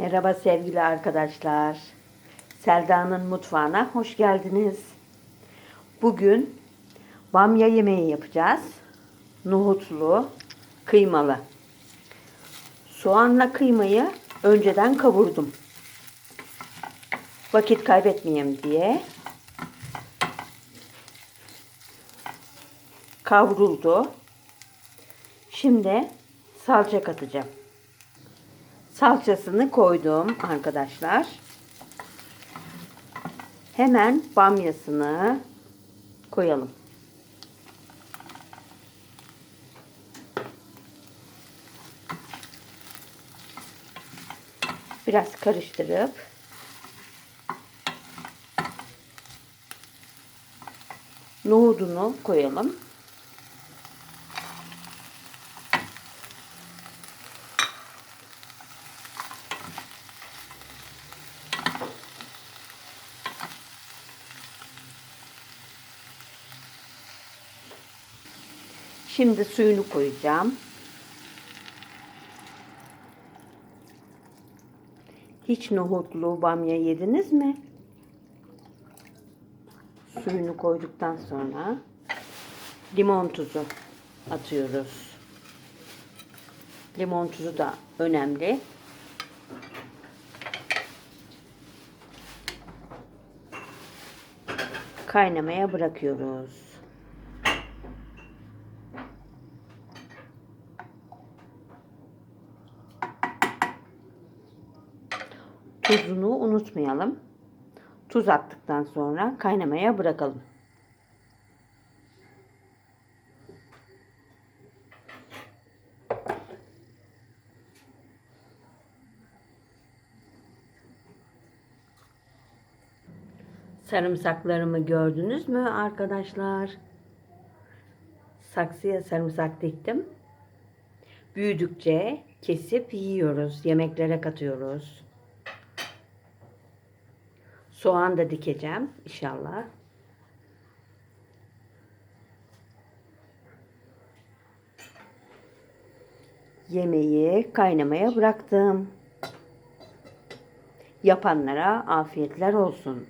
Merhaba sevgili arkadaşlar. Selda'nın mutfağına hoş geldiniz. Bugün bamya yemeği yapacağız. Nohutlu, kıymalı. Soğanla kıymayı önceden kavurdum. Vakit kaybetmeyeyim diye. Kavruldu. Şimdi salça katacağım. Salçasını koydum arkadaşlar. Hemen bamyasını koyalım. Biraz karıştırıp nohudunu koyalım. Şimdi suyunu koyacağım. Hiç nohutlu bamya yediniz mi? Suyunu koyduktan sonra limon tuzu atıyoruz. Limon tuzu da önemli. Kaynamaya bırakıyoruz. Tuzunu unutmayalım. Tuz attıktan sonra kaynamaya bırakalım. Sarımsaklarımı gördünüz mü arkadaşlar? Saksıya sarımsak diktim. Büyüdükçe kesip yiyoruz. Yemeklere katıyoruz. Soğan da dikeceğim inşallah. Yemeği kaynamaya bıraktım. Yapanlara afiyetler olsun.